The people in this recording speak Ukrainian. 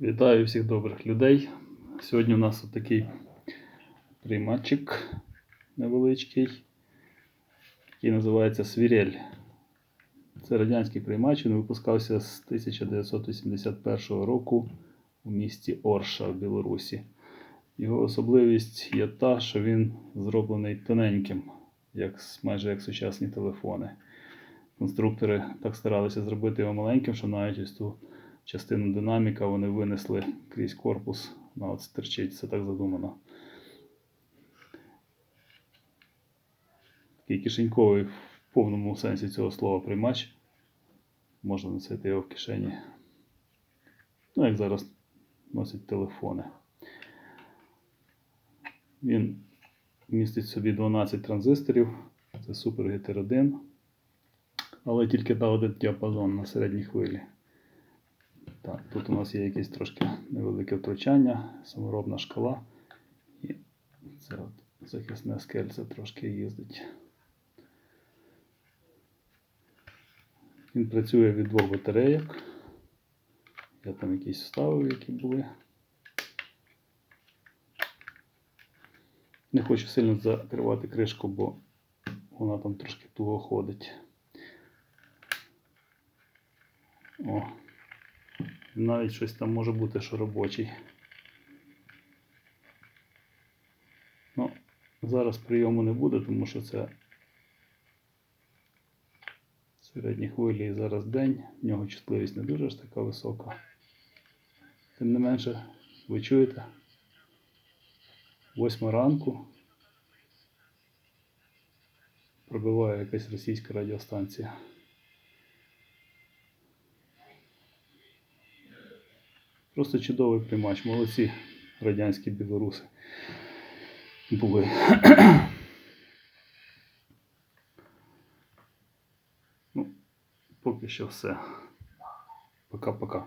Вітаю всіх добрих людей. Сьогодні у нас такий приймачик невеличкий, який називається Свірель. Це радянський приймач, він випускався з 1981 року у місті Орша в Білорусі. Його особливість є та, що він зроблений тоненьким, як, майже як сучасні телефони. Конструктори так старалися зробити його маленьким, що навіть ось ту частину динаміка вони винесли крізь корпус. Вона от стерчить, це так задумано. Такий кишеньковий в повному сенсі цього слова приймач. Можна носити його в кишені. Ну, як зараз носять телефони. Він містить собі 12 транзисторів. Це Super GTR 1. Але тільки та один діапазон на середній хвилі. Так, тут у нас є якесь трошки невелике втручання, саморобна шкала. І це от захисне скельце трошки їздить. Він працює від двох батарейок. Я там якісь вставив, які були. Не хочу сильно закривати кришку, бо вона там трошки туго ходить. О, навіть щось там може бути, що робочий. Ну, зараз прийому не буде, тому що це середні хвилі і зараз день. В нього чутливість не дуже ж така висока. Тим не менше, ви чуєте? Восьма ранку пробиває якась російська радіостанція. Просто чудовий приймач. Молодці радянські білоруси були. ну, поки що все. Пока-пока.